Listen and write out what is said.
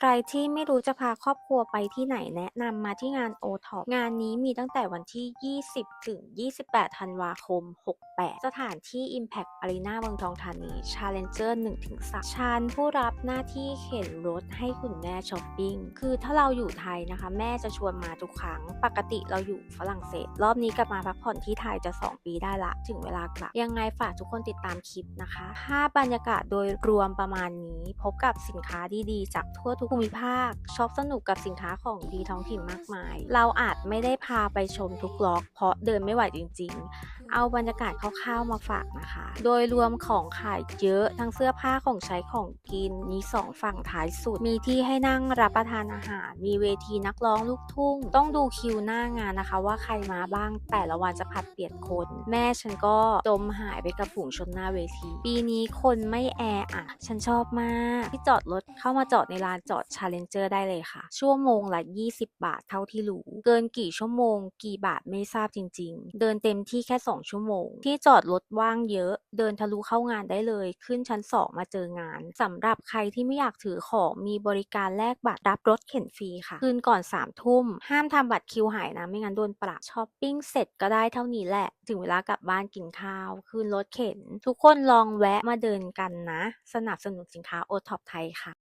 ใครที่ไม่รู้จะพาครอบครัวไปที่ไหนแนะนำมาที่งาน o t o p งานนี้มีตั้งแต่วันที่ 20 ถึง 28 ธันวาคม 68 สถานที่ Impact Arena เมืองทองธานี Challenger 1-3ชันผู้รับหน้าที่เข็นรถให้คุณแม่ช้อปปิ้ง คือถ้าเราอยู่ไทยนะคะ แม่จะชวนมาทุกครั้ง ปกติเราอยู่ฝรั่งเศส รอบนี้กลับมาพักผ่อนที่ไทยจะ 2 ปีได้ละ ถึงเวลากลับ ยังไงฝากทุกคนติดตามคลิปนะคะภาพบรรยากาศโดยรวมประมาณนี้ พบกับสินค้าดีๆ จากทั่วทุกภูมิภาคช็อปสนุกกับสินค้าของดีท้องถิ่นมากมาย เราอาจไม่ได้พาไปชมทุกล็อก เพราะเดินไม่ไหวจริง ๆ เอาบรรยากาศคร่าวๆมาฝากนะคะ โดยรวมของขายเยอะทั้งเสื้อผ้าของใช้ของกินมีสองฝั่งท้ายสุด มีที่ให้นั่งรับประทานอาหาร มีเวทีนักร้องลูกทุ่ง ต้องดูคิวหน้างานนะคะ ว่าใครมาบ้างแต่ละวันจะผัดเปลี่ยนคน แม่ฉันก็จมหายไปกับฝูงชนหน้าเวที ปีนี้คนไม่แออัดฉันชอบมาก ที่จอดรถเข้ามาจอดในลานจอด Challenger ได้เลยค่ะ ชั่วโมงละ 20 บาทเท่าที่รู้ เกินกี่ชั่วโมง กี่บาทไม่ทราบจริง ๆ เดินเต็มที่แค่ 2ชั่วโมง ที่จอดรถว่างเยอะ เดินทะลุเข้างานได้เลย ขึ้นชั้น2มาเจองานสำหรับใครที่ไม่อยากถือของมีบริการแลกบัตรรับรถเข็นฟรีค่ะ คืนก่อน3ทุ่ม ห้ามทำบัตรคิวหายนะ ไม่งั้นโดนปรับช้อปปิ้งเสร็จก็ได้เท่านี้แหละ ถึงเวลากลับบ้านกินข้าว คืนรถเข็น ทุกคนลองแวะมาเดินกันนะ สนับสนุนสินค้าโอท็อปไทยค่ะ